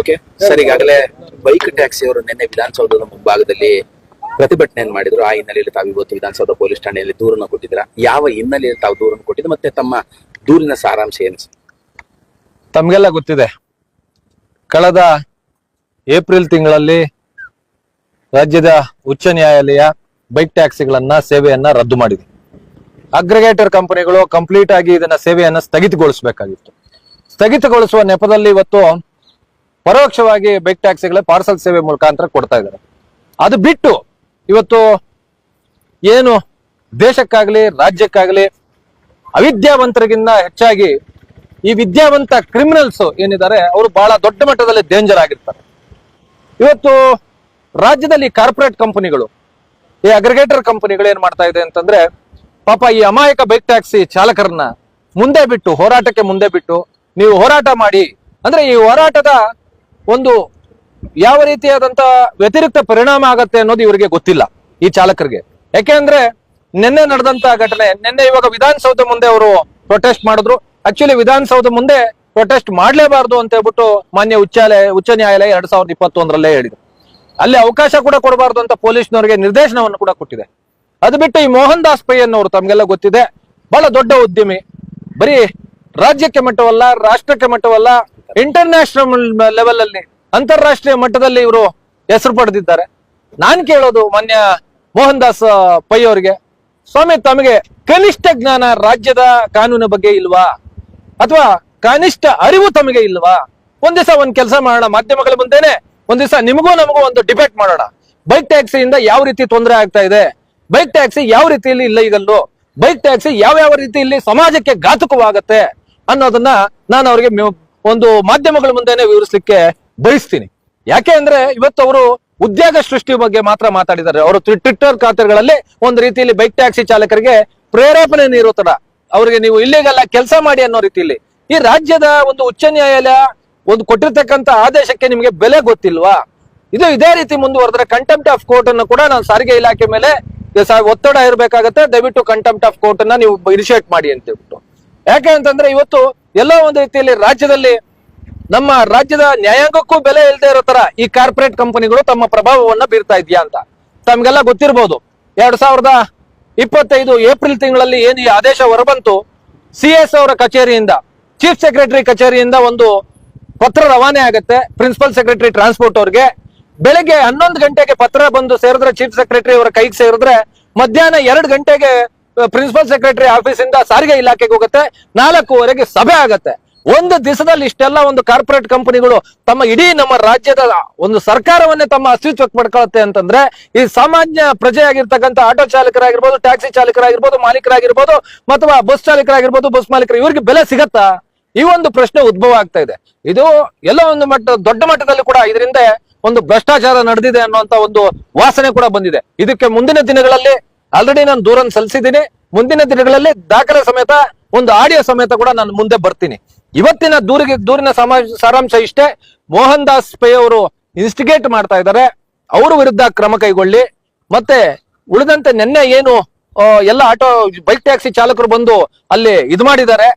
Okay sir ಈಗಾಗಲೇ bike taxi ಅವರು ನಿನ್ನೆ ವಿಧಾನಸೌಧದ ಮುಂಭಾಗದಲ್ಲಿ ಪ್ರತಿಭಟನೆಯನ್ನು ಮಾಡಿದ್ರು. ಆ ಹಿನ್ನೆಲೆಯಲ್ಲಿ ತಾವು ಇವತ್ತು ವಿಧಾನಸೌಧ ಪೊಲೀಸ್ ಠಾಣೆಯಲ್ಲಿ ದೂರನ್ನು ಕೊಟ್ಟಿದ್ರ ಯಾವ ಹಿನ್ನೆಲೆಯಲ್ಲಿ ತಾವು ದೂರನ್ನು ಕೊಟ್ಟಿದ್ರು ಮತ್ತೆ ತಮ್ಮ ದೂರಿನ ಸಾರಾಂಶ ಏನು ತಮಗೆಲ್ಲ ಗೊತ್ತಿದೆ. ಕಳೆದ ಏಪ್ರಿಲ್ ತಿಂಗಳಲ್ಲಿ ರಾಜ್ಯದ ಉಚ್ಚ ನ್ಯಾಯಾಲಯ ಬೈಕ್ ಟ್ಯಾಕ್ಸಿಗಳನ್ನ ಸೇವೆಯನ್ನ ರದ್ದು ಮಾಡಿದೆ. ಅಗ್ರಿಗೇಟರ್ ಕಂಪನಿಗಳು ಕಂಪ್ಲೀಟ್ ಆಗಿ ಇದನ್ನ ಸೇವೆಯನ್ನ ಸ್ಥಗಿತಗೊಳಿಸಬೇಕಾಗಿತ್ತು. ಸ್ಥಗಿತಗೊಳಿಸುವ ನೆಪದಲ್ಲಿ ಇವತ್ತು ಪರೋಕ್ಷವಾಗಿ ಬೈಕ್ ಟ್ಯಾಕ್ಸಿಗಳ ಪಾರ್ಸಲ್ ಸೇವೆ ಮುಖಾಂತರ ಕೊಡ್ತಾ ಇದ್ದಾರೆ. ಅದು ಬಿಟ್ಟು ಇವತ್ತು ಏನು ದೇಶಕ್ಕಾಗಲಿ, ರಾಜ್ಯಕ್ಕಾಗ್ಲಿ ಅವಿದ್ಯಾವಂತರಿಗಿಂತ ಹೆಚ್ಚಾಗಿ ಈ ವಿದ್ಯಾವಂತ ಕ್ರಿಮಿನಲ್ಸ್ ಏನಿದ್ದಾರೆ ಅವರು ಬಹಳ ದೊಡ್ಡ ಮಟ್ಟದಲ್ಲಿ ಡೇಂಜರ್ ಆಗಿರ್ತಾರೆ. ಇವತ್ತು ರಾಜ್ಯದಲ್ಲಿ ಕಾರ್ಪೊರೇಟ್ ಕಂಪನಿಗಳು ಈ ಅಗ್ರಿಗೇಟರ್ ಕಂಪನಿಗಳು ಏನ್ ಮಾಡ್ತಾ ಇದೆ ಅಂತಂದ್ರೆ ಪಾಪ ಈ ಅಮಾಯಕ ಬೈಕ್ ಟ್ಯಾಕ್ಸಿ ಚಾಲಕರನ್ನ ಮುಂದೆ ಬಿಟ್ಟು, ಹೋರಾಟಕ್ಕೆ ಮುಂದೆ ಬಿಟ್ಟು ನೀವು ಹೋರಾಟ ಮಾಡಿ, ಅಂದ್ರೆ ಈ ಹೋರಾಟದ ಒಂದು ಯಾವ ರೀತಿಯಾದಂತ ವ್ಯತಿರಿಕ್ತ ಪರಿಣಾಮ ಆಗತ್ತೆ ಅನ್ನೋದು ಇವರಿಗೆ ಗೊತ್ತಿಲ್ಲ ಈ ಚಾಲಕರಿಗೆ. ಯಾಕೆಂದ್ರೆ ನಿನ್ನೆ ನಡೆದಂತ ಘಟನೆ, ನಿನ್ನೆ ಇವಾಗ ವಿಧಾನಸೌಧ ಮುಂದೆ ಅವರು ಪ್ರೊಟೆಸ್ಟ್ ಮಾಡಿದ್ರು. ಆಕ್ಚುಲಿ ವಿಧಾನಸೌಧ ಮುಂದೆ ಪ್ರೊಟೆಸ್ಟ್ ಮಾಡ್ಲೇಬಾರ್ದು ಅಂತ ಹೇಳ್ಬಿಟ್ಟು ಮಾನ್ಯ ಉಚ್ಚಾಲಯ ಉಚ್ಚ ನ್ಯಾಯಾಲಯ ಎರಡ್ ಸಾವಿರದ ಇಪ್ಪತ್ತೊಂದರಲ್ಲೇ ಹೇಳಿದ್ರು ಅಲ್ಲಿ ಅವಕಾಶ ಕೂಡ ಕೊಡಬಾರ್ದು ಅಂತ ಪೊಲೀಸ್ನವರಿಗೆ ನಿರ್ದೇಶನವನ್ನು ಕೂಡ ಕೊಟ್ಟಿದೆ. ಅದು ಬಿಟ್ಟು ಈ ಮೋಹನ್ ದಾಸ್ ಪೈ ಅನ್ನೋರು ತಮ್ಗೆಲ್ಲ ಗೊತ್ತಿದೆ. ಬಹಳ ದೊಡ್ಡ ಉದ್ಯಮಿ. ಬರೀ ರಾಜ್ಯಕ್ಕೆ ಮಟ್ಟವಲ್ಲ, ರಾಷ್ಟ್ರಕ್ಕೆ ಮಟ್ಟವಲ್ಲ ಇಂಟರ್ನ್ಯಾಷನಲ್ ಲೆವೆಲ್ ಅಲ್ಲಿ ಅಂತಾರಾಷ್ಟ್ರೀಯ ಮಟ್ಟದಲ್ಲಿ ಇವರು ಹೆಸರು ಪಡೆದಿದ್ದಾರೆ. ನಾನ್ ಕೇಳೋದು ಮಾನ್ಯ ಮೋಹನ್ ದಾಸ್ ಪೈ ಅವರಿಗೆ, ಸ್ವಾಮಿ ತಮಗೆ ಕನಿಷ್ಠ ಜ್ಞಾನ ರಾಜ್ಯದ ಕಾನೂನು ಬಗ್ಗೆ ಇಲ್ವಾ? ಅಥವಾ ಕನಿಷ್ಠ ಅರಿವು ತಮಗೆ ಇಲ್ವಾ? ಒಂದ್ ಒಂದ್ ಕೆಲಸ ಮಾಡೋಣ, ಮಾಧ್ಯಮಗಳ ಮುಂದೆನೆ ಒಂದ್ ದಿವಸ ನಿಮಗೂ ನಮಗೂ ಒಂದು ಡಿಬೇಟ್ ಮಾಡೋಣ. ಬೈಕ್ ಟ್ಯಾಕ್ಸಿಯಿಂದ ಯಾವ ರೀತಿ ತೊಂದರೆ ಆಗ್ತಾ ಇದೆ? ಬೈಕ್ ಟ್ಯಾಕ್ಸಿ ಯಾವ ರೀತಿಯಲ್ಲಿ ಇಲ್ಲ ಈಗಲ್ಲೂ? ಬೈಕ್ ಟ್ಯಾಕ್ಸಿ ಯಾವ ಯಾವ ರೀತಿಯಲ್ಲಿ ಸಮಾಜಕ್ಕೆ ಘಾತುಕವಾಗತ್ತೆ ಅನ್ನೋದನ್ನ ನಾನು ಅವರಿಗೆ ಒಂದು ಮಾಧ್ಯಮಗಳ ಮುಂದೆನೆ ವಿವರಿಸಲಿಕ್ಕೆ ಬಯಸ್ತೀನಿ. ಯಾಕೆ ಅಂದ್ರೆ ಇವತ್ತು ಅವರು ಉದ್ಯೋಗ ಸೃಷ್ಟಿ ಬಗ್ಗೆ ಮಾತ್ರ ಮಾತಾಡಿದ್ದಾರೆ. ಅವರು ಟ್ವಿಟ್ಟರ್ ಖಾತೆಗಳಲ್ಲಿ ಒಂದು ರೀತಿಯಲ್ಲಿ ಬೈಕ್ ಟ್ಯಾಕ್ಸಿ ಚಾಲಕರಿಗೆ ಪ್ರೇರೇಪಣೆ ನೀಡೋ ತರ ಅವರಿಗೆ ನೀವು ಇಲ್ಲಿಗೆಲ್ಲ ಕೆಲಸ ಮಾಡಿ ಅನ್ನೋ ರೀತಿಯಲ್ಲಿ ಈ ರಾಜ್ಯದ ಒಂದು ಉಚ್ಚ ನ್ಯಾಯಾಲಯ ಒಂದು ಕೊಟ್ಟಿರ್ತಕ್ಕಂತ ಆದೇಶಕ್ಕೆ ನಿಮಗೆ ಬೆಲೆ ಗೊತ್ತಿಲ್ವಾ? ಇದು ಇದೇ ರೀತಿ ಮುಂದುವರೆದ್ರೆ ಕಂಟೆಂಪ್ಟ್ ಆಫ್ ಕೋರ್ಟ್ ಅನ್ನು ಕೂಡ ನಾನು ಸಾರಿಗೆ ಇಲಾಖೆ ಮೇಲೆ ಒತ್ತಡ ಇರಬೇಕಾಗತ್ತೆ ದಯವಿಟ್ಟು ಕಂಟೆಂಪ್ಟ್ ಆಫ್ ಕೋರ್ಟ್ ಅನ್ನ ನೀವು ಇನಿಷಿಯೇಟ್ ಮಾಡಿ ಅಂತ ಹೇಳ್ಬಿಟ್ಟು. ಯಾಕೆ ಅಂತಂದ್ರೆ ಇವತ್ತು ಎಲ್ಲೋ ಒಂದು ರೀತಿಯಲ್ಲಿ ರಾಜ್ಯದಲ್ಲಿ ನಮ್ಮ ರಾಜ್ಯದ ನ್ಯಾಯಾಂಗಕ್ಕೂ ಬೆಲೆ ಇಲ್ಲದೆ ಇರೋ ತರ ಈ ಕಾರ್ಪೊರೇಟ್ ಕಂಪನಿಗಳು ತಮ್ಮ ಪ್ರಭಾವವನ್ನ ಬೀರ್ತಾ ಇದೆಯಾ ಅಂತ. ತಮ್ಗೆಲ್ಲ ಗೊತ್ತಿರಬಹುದು ಎರಡ್ ಸಾವಿರದ ಇಪ್ಪತ್ತೈದು ಏಪ್ರಿಲ್ ತಿಂಗಳಲ್ಲಿ ಏನು ಈ ಆದೇಶ ಹೊರಬಂತು, ಸಿ ಎಸ್ ಅವರ ಕಚೇರಿಯಿಂದ, ಚೀಫ್ ಸೆಕ್ರೆಟರಿ ಕಚೇರಿಯಿಂದ ಒಂದು ಪತ್ರ ರವಾನೆ ಆಗುತ್ತೆ, ಪ್ರಿನ್ಸಿಪಲ್ ಸೆಕ್ರೆಟರಿ ಟ್ರಾನ್ಸ್ಪೋರ್ಟ್ ಅವ್ರಿಗೆ. ಬೆಳಗ್ಗೆ ಹನ್ನೊಂದು ಗಂಟೆಗೆ ಪತ್ರ ಬಂದು ಸೇರಿದ್ರೆ, ಚೀಫ್ ಸೆಕ್ರೆಟರಿ ಅವರ ಕೈಗೆ ಸೇರಿದ್ರೆ, ಮಧ್ಯಾಹ್ನ ಎರಡು ಗಂಟೆಗೆ ಪ್ರಿನ್ಸಿಪಲ್ ಸೆಕ್ರೆಟರಿ ಆಫೀಸ್ ಇಂದ ಸಾರಿಗೆ ಇಲಾಖೆಗೆ ಹೋಗುತ್ತೆ. ನಾಲ್ಕೂವರೆಗೆ ಸಭೆ ಆಗತ್ತೆ. ಒಂದು ದಿವಸದಲ್ಲಿ ಇಷ್ಟೆಲ್ಲ ಒಂದು ಕಾರ್ಪೊರೇಟ್ ಕಂಪನಿಗಳು ತಮ್ಮ ಇಡೀ ನಮ್ಮ ರಾಜ್ಯದ ಒಂದು ಸರ್ಕಾರವನ್ನೇ ತಮ್ಮ ಅಸ್ತಿತ್ವಕ್ಕೆ ಪಡ್ಕೊಳ್ಳುತ್ತೆ ಅಂತಂದ್ರೆ, ಈ ಸಾಮಾನ್ಯ ಪ್ರಜೆಯಾಗಿರ್ತಕ್ಕಂಥ ಆಟೋ ಚಾಲಕರಾಗಿರ್ಬೋದು, ಟ್ಯಾಕ್ಸಿ ಚಾಲಕರಾಗಿರ್ಬೋದು, ಮಾಲೀಕರಾಗಿರ್ಬೋದು ಅಥವಾ ಬಸ್ ಚಾಲಕರಾಗಿರ್ಬೋದು, ಬಸ್ ಮಾಲೀಕರು ಇವ್ರಿಗೆ ಬೆಲೆ ಸಿಗತ್ತಾ? ಈ ಒಂದು ಪ್ರಶ್ನೆ ಉದ್ಭವ ಆಗ್ತಾ ಇದೆ. ಇದು ಎಲ್ಲೋ ಒಂದು ಮಟ್ಟ, ದೊಡ್ಡ ಮಟ್ಟದಲ್ಲಿ ಕೂಡ ಇದರಿಂದ ಒಂದು ಭ್ರಷ್ಟಾಚಾರ ನಡೆದಿದೆ ಅನ್ನುವಂತ ಒಂದು ವಾಸನೆ ಕೂಡ ಬಂದಿದೆ. ಇದಕ್ಕೆ ಮುಂದಿನ ದಿನಗಳಲ್ಲಿ ಆಲ್ರೆಡಿ ನಾನು ದೂರನ್ನು ಸಲ್ಲಿಸಿದ್ದೀನಿ ಮುಂದಿನ ದಿನಗಳಲ್ಲಿ ದಾಖಲೆ ಸಮೇತ ಒಂದು ಆಡಿಯೋ ಸಮೇತ ಕೂಡ ನಾನು ಮುಂದೆ ಬರ್ತೀನಿ. ಇವತ್ತಿನ ದೂರಿಗೆ ದೂರಿನ ಸಾರಾಂಶ ಇಷ್ಟೇ. ಮೋಹನ್ ದಾಸ್ ಪೈ ಅವರು ಇನ್ಸ್ಟಿಗೇಟ್ ಮಾಡ್ತಾ ಇದ್ದಾರೆ. ಅವ್ರ ವಿರುದ್ಧ ಕ್ರಮ ಕೈಗೊಳ್ಳಿ. ಮತ್ತೆ ಉಳಿದಂತೆ ನಿನ್ನೆ ಏನು ಎಲ್ಲ ಆಟೋ ಬೈಕ್ ಟ್ಯಾಕ್ಸಿ ಚಾಲಕರು ಬಂದು ಅಲ್ಲಿ ಇದು ಮಾಡಿದ್ದಾರೆ.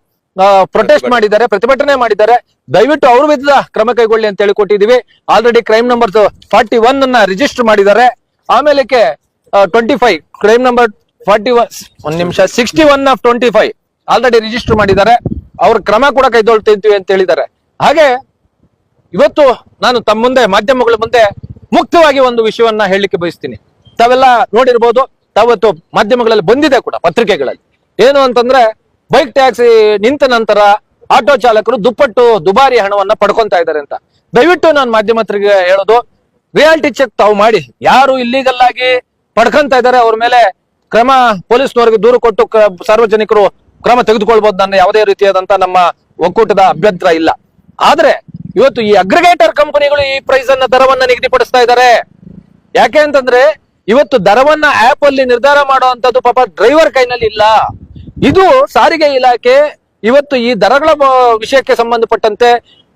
ಪ್ರೊಟೆಸ್ಟ್ ಮಾಡಿದ್ದಾರೆ ಪ್ರತಿಭಟನೆ ಮಾಡಿದ್ದಾರೆ. ದಯವಿಟ್ಟು ಅವ್ರ ವಿರುದ್ಧ ಕ್ರಮ ಕೈಗೊಳ್ಳಿ ಅಂತ ಹೇಳಿ ಕೊಟ್ಟಿದೀವಿ already crime number forty one ಅನ್ನ ರಿಜಿಸ್ಟರ್ ಮಾಡಿದ್ದಾರೆ. ಆಮೇಲೆ twenty five crime number forty one ಒಂದ್ ನಿಮಿಷ. Sixty one of twenty five already register ಮಾಡಿದ್ದಾರೆ. ಅವ್ರ ಕ್ರಮ ಕೂಡ ಕೈಗೊಳ್ತಿದ್ವಿ ಅಂತ ಹೇಳಿದ್ದಾರೆ. ಹಾಗೆ ಇವತ್ತು ನಾನು ತಮ್ಮ ಮುಂದೆ, ಮಾಧ್ಯಮಗಳ ಮುಂದೆ ಮುಕ್ತವಾಗಿ ಒಂದು ವಿಷಯವನ್ನ ಹೇಳಲಿಕ್ಕೆ ಬಯಸ್ತೀನಿ. ತಾವೆಲ್ಲ ನೋಡಿರ್ಬೋದು, ತಾವತ್ತು ಮಾಧ್ಯಮಗಳಲ್ಲಿ ಬಂದಿದೆ ಕೂಡ, ಪತ್ರಿಕೆಗಳಲ್ಲಿ. ಏನು ಅಂತಂದ್ರೆ ಬೈಕ್ ಟ್ಯಾಕ್ಸಿ ನಿಂತ ನಂತರ ಆಟೋ ಚಾಲಕರು ದುಪ್ಪಟ್ಟು, ದುಬಾರಿ ಹಣವನ್ನ ಪಡ್ಕೊಂತಾ ಇದ್ದಾರೆ ಅಂತ. ದಯವಿಟ್ಟು ನಾನು ಮಾಧ್ಯಮತ್ರಿಗೆ ಹೇಳೋದು ರಿಯಾಲಿಟಿ ಚೆಕ್ ತಾವು ಮಾಡಿ. ಯಾರು ಇಲ್ಲಿಗಲ್ ಆಗಿ ಪಡ್ಕೊಂತ ಇದ್ದಾರೆ. ಅವ್ರ ಮೇಲೆ ಕ್ರಮ ಪೊಲೀಸ್ನವರಿಗೆ ದೂರು ಕೊಟ್ಟು ಸಾರ್ವಜನಿಕರು ಕ್ರಮ ತೆಗೆದುಕೊಳ್ಬಹುದು ನನ್ನ ಯಾವುದೇ ರೀತಿಯಾದಂತ ನಮ್ಮ ಒಕ್ಕೂಟದ ಅಭ್ಯಂತರ ಇಲ್ಲ. ಆದ್ರೆ ಇವತ್ತು ಈ ಅಗ್ರಿಗೇಟರ್ ಕಂಪನಿಗಳು ಈ ಪ್ರೈಸ್ ಅನ್ನ ದರವನ್ನ ನಿಗದಿಪಡಿಸ್ತಾ ಇದ್ದಾರೆ. ಯಾಕೆ ಅಂತಂದ್ರೆ ಇವತ್ತು ದರವನ್ನ ಆಪ್ ಅಲ್ಲಿ ನಿರ್ಧಾರ ಮಾಡುವಂತದ್ದು ಪಾಪ ಡ್ರೈವರ್ ಕೈನಲ್ಲಿ ಇಲ್ಲ. ಇದು ಸಾರಿಗೆ ಇಲಾಖೆ ಇವತ್ತು ಈ ದರಗಳ ವಿಷಯಕ್ಕೆ ಸಂಬಂಧಪಟ್ಟಂತೆ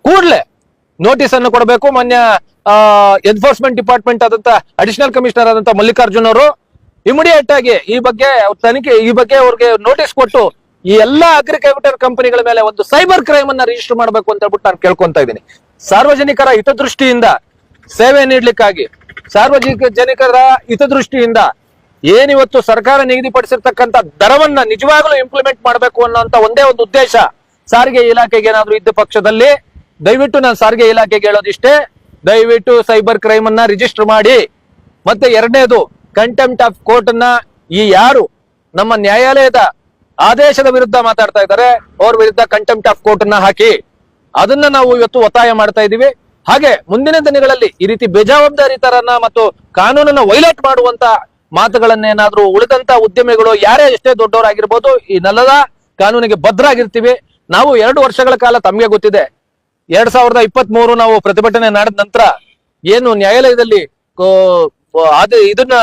ಕೂಡಲೇ ನೋಟಿಸ್ ಅನ್ನು ಕೊಡಬೇಕು. ಮಾನ್ಯ ಎನ್ಫೋರ್ಸ್ಮೆಂಟ್ ಡಿಪಾರ್ಟ್ಮೆಂಟ್ ಆದಂತ ಅಡಿಷನಲ್ ಕಮಿಷನರ್ ಆದಂತ ಮಲ್ಲಿಕಾರ್ಜುನ್ ಅವರು ಇಮಿಡಿಯೇಟ್ ಆಗಿ ಈ ಬಗ್ಗೆ ತನಿಖೆ, ಈ ಬಗ್ಗೆ ಅವ್ರಿಗೆ ನೋಟಿಸ್ ಕೊಟ್ಟು ಈ ಎಲ್ಲಾ ಅಗ್ರಿಕಲ್ಚರ್ ಕಂಪನಿಗಳ ಮೇಲೆ ಒಂದು ಸೈಬರ್ ಕ್ರೈಮ್ ಅನ್ನ ರಿಜಿಸ್ಟರ್ ಮಾಡಬೇಕು ಅಂತ ಹೇಳ್ಬಿಟ್ಟು ನಾನು ಕೇಳ್ಕೊಂತ ಇದ್ದೀನಿ. ಸಾರ್ವಜನಿಕರ ಹಿತದೃಷ್ಟಿಯಿಂದ ಸೇವೆ ನೀಡ್ಲಿಕ್ಕಾಗಿ, ಸಾರ್ವಜನಿಕ ಜನಿಕರ ಹಿತದೃಷ್ಟಿಯಿಂದ ಏನಿವತ್ತು ಸರ್ಕಾರ ನಿಗದಿಪಡಿಸಿರ್ತಕ್ಕಂಥ ದರವನ್ನ ನಿಜವಾಗ್ಲೂ ಇಂಪ್ಲಿಮೆಂಟ್ ಮಾಡಬೇಕು ಅನ್ನೋಂತ ಒಂದೇ ಒಂದು ಉದ್ದೇಶ ಸಾರಿಗೆ ಇಲಾಖೆಗೆ ಏನಾದ್ರೂ ಇದ್ದ ಪಕ್ಷದಲ್ಲಿ ದಯವಿಟ್ಟು ನಾನು ಸಾರಿಗೆ ಇಲಾಖೆಗೆ ಹೇಳೋದಿಷ್ಟೇ ದಯವಿಟ್ಟು ಸೈಬರ್ ಕ್ರೈಮ್ ಅನ್ನ ರಿಜಿಸ್ಟರ್ ಮಾಡಿ. ಮತ್ತೆ ಎರಡನೇದು ಕಂಟೆಂಪ್ಟ್ ಆಫ್ ಕೋರ್ಟ್ ಅನ್ನ ಈ ಯಾರು ನಮ್ಮ ನ್ಯಾಯಾಲಯದ ಆದೇಶದ ವಿರುದ್ಧ ಮಾತಾಡ್ತಾ ಇದ್ದಾರೆ, ಅವ್ರ ವಿರುದ್ಧ ಕಂಟೆಂಪ್ಟ್ ಆಫ್ ಕೋರ್ಟ್ ಅನ್ನ ಹಾಕಿ. ಅದನ್ನ ನಾವು ಇವತ್ತು ಒತ್ತಾಯ ಮಾಡ್ತಾ ಇದ್ದೀವಿ. ಹಾಗೆ ಮುಂದಿನ ದಿನಗಳಲ್ಲಿ ಈ ರೀತಿ ಬೇಜವಾಬ್ದಾರಿ ತರನ್ನ ಮತ್ತು ಕಾನೂನನ್ನ ವೈಲೇಟ್ ಮಾಡುವಂತ ಮಾತುಗಳನ್ನೇನಾದ್ರೂ ಉಳಿದಂತ ಉದ್ಯಮಿಗಳು ಯಾರೇ ಎಷ್ಟೇ ದೊಡ್ಡವರಾಗಿರ್ಬೋದು, ಈ ನೆಲದ ಕಾನೂನಿಗೆ ಬದ್ಧರಾಗಿರ್ತೀವಿ ನಾವು ಎರಡು ವರ್ಷಗಳ ಕಾಲ ತಮಗೆ ಗೊತ್ತಿದೆ. ಎರಡ್ ಸಾವಿರದ ಇಪ್ಪತ್ತ್ ಮೂರು ನಾವು ಪ್ರತಿಭಟನೆ ನಡೆದ ನಂತರ ಏನು ನ್ಯಾಯಾಲಯದಲ್ಲಿ ಇದನ್ನ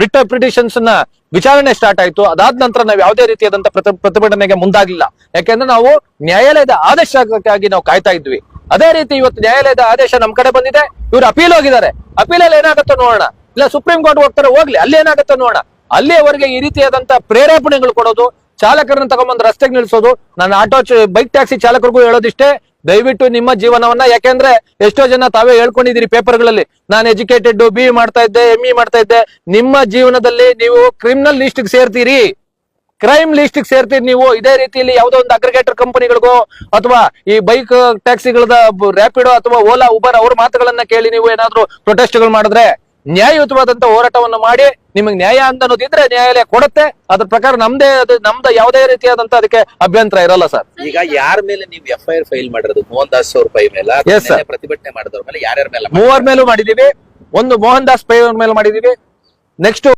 ರಿಟ್ ಪಿಟಿಷನ್ಸ್ನ ವಿಚಾರಣೆ ಸ್ಟಾರ್ಟ್ ಆಯ್ತು. ಅದಾದ ನಂತರ ನಾವು ಯಾವುದೇ ರೀತಿಯಾದಂತಹ ಪ್ರತಿ- ಪ್ರತಿಭಟನೆಗೆ ಮುಂದಾಗಿಲ್ಲ ಯಾಕೆಂದ್ರೆ ನಾವು ನ್ಯಾಯಾಲಯದ ಆದೇಶಕ್ಕಾಗಿ ನಾವು ಕಾಯ್ತಾ ಇದ್ವಿ. ಅದೇ ರೀತಿ ಇವತ್ತು ನ್ಯಾಯಾಲಯದ ಆದೇಶ ನಮ್ ಕಡೆ ಬಂದಿದೆ. ಇವ್ರು ಅಪೀಲ್ ಹೋಗಿದ್ದಾರೆ. ಅಪೀಲಲ್ಲಿ ಏನಾಗುತ್ತೋ ನೋಡೋಣ. ಇಲ್ಲ, ಸುಪ್ರೀಂ ಕೋರ್ಟ್ ಹೋಗ್ತಾರೆ, ಹೋಗ್ಲಿ. ಅಲ್ಲಿ ಏನಾಗುತ್ತೋ ನೋಡೋಣ. ಅಲ್ಲಿಯವರೆಗೆ ಈ ರೀತಿಯಾದಂತಹ ಪ್ರೇರೇಪಣೆಗಳು ಕೊಡೋದು, ಚಾಲಕರನ್ನ ತಗೊಂಬಂದು ರಸ್ತೆಗೆ ನಿಲ್ಸೋದು. ನಾನು ಆಟೋ ಬೈಕ್ ಟ್ಯಾಕ್ಸಿ ಚಾಲಕರಿಗೂ ಹೇಳೋದಿಷ್ಟೇ. ದಯವಿಟ್ಟು ನಿಮ್ಮ ಜೀವನವನ್ನ, ಯಾಕೆಂದ್ರೆ ಎಷ್ಟೋ ಜನ ತಾವೇ ಹೇಳ್ಕೊಂಡಿದ್ದೀರಿ ಪೇಪರ್ಗಳಲ್ಲಿ, ನಾನು ಎಜುಕೇಟೆಡ್ ಬಿ ಮಾಡ್ತಾ ಇದ್ದೆ ಎಂ ಇ ಮಾಡ್ತಾ ಇದ್ದೆ. ನಿಮ್ಮ ಜೀವನದಲ್ಲಿ ನೀವು ಕ್ರಿಮಿನಲ್ ಲಿಸ್ಟ್ ಸೇರ್ತೀರಿ. ಕ್ರೈಮ್ ಲಿಸ್ಟ್ ಸೇರ್ತೀರಿ ನೀವು. ಇದೇ ರೀತಿಯಲ್ಲಿ ಯಾವುದೋ ಒಂದು ಅಗ್ರಿಗೇಟರ್ ಕಂಪನಿಗಳಿಗೋ ಅಥವಾ ಈ ಬೈಕ್ ಟ್ಯಾಕ್ಸಿಗಳದ ರ್ಯಾಪಿಡೋ ಅಥವಾ ಓಲಾ ಉಬರ್ ಅವ್ರ ಮಾತುಗಳನ್ನ ಕೇಳಿ ನೀವು ಏನಾದರೂ ಪ್ರೊಟೆಸ್ಟ್ಗಳು ಮಾಡಿದ್ರೆ, ನ್ಯಾಯಯುತವಾದಂತ ಹೋರಾಟವನ್ನು ಮಾಡಿ ನಿಮಗೆ ನ್ಯಾಯ ಅಂತ ಅನ್ನೋದಿದ್ರೆ ನ್ಯಾಯಾಲಯ ಕೊಡುತ್ತೆ. ಅದ್ರ ಪ್ರಕಾರ ನಮ್ದೇ ಅದು ನಮ್ದು ಯಾವುದೇ ರೀತಿಯಾದಂತ ಅದಕ್ಕೆ ಅಭ್ಯಂತರ ಇರಲ್ಲ ಸರ್. ಈಗ ಯಾರ ಮೇಲೆ ನೀವು ಎಫ್ ಐ ಆರ್ ಫೈಲ್ ಮಾಡಿರೋದು? ಮೋಹನ್ ದಾಸ್ ಅವ್ರ ಪೈ ಮೇಲೆ ಅಥವಾ Yes, sir. ಪ್ರತಿಭಟನೆ ಮಾಡಿದವ್ರ ಮೇಲೆ ಯಾರ್ಯಾರ ಮೇಲೆ ಮೂವರ್ ಮೇಲೂ ಮಾಡಿದೀವಿ. ಒಂದು ಮೋಹನ್ ದಾಸ್ ಪೈ ಅವ್ರ ಮೇಲೆ ಮಾಡಿದೀವಿ. ನೆಕ್ಸ್ಟ್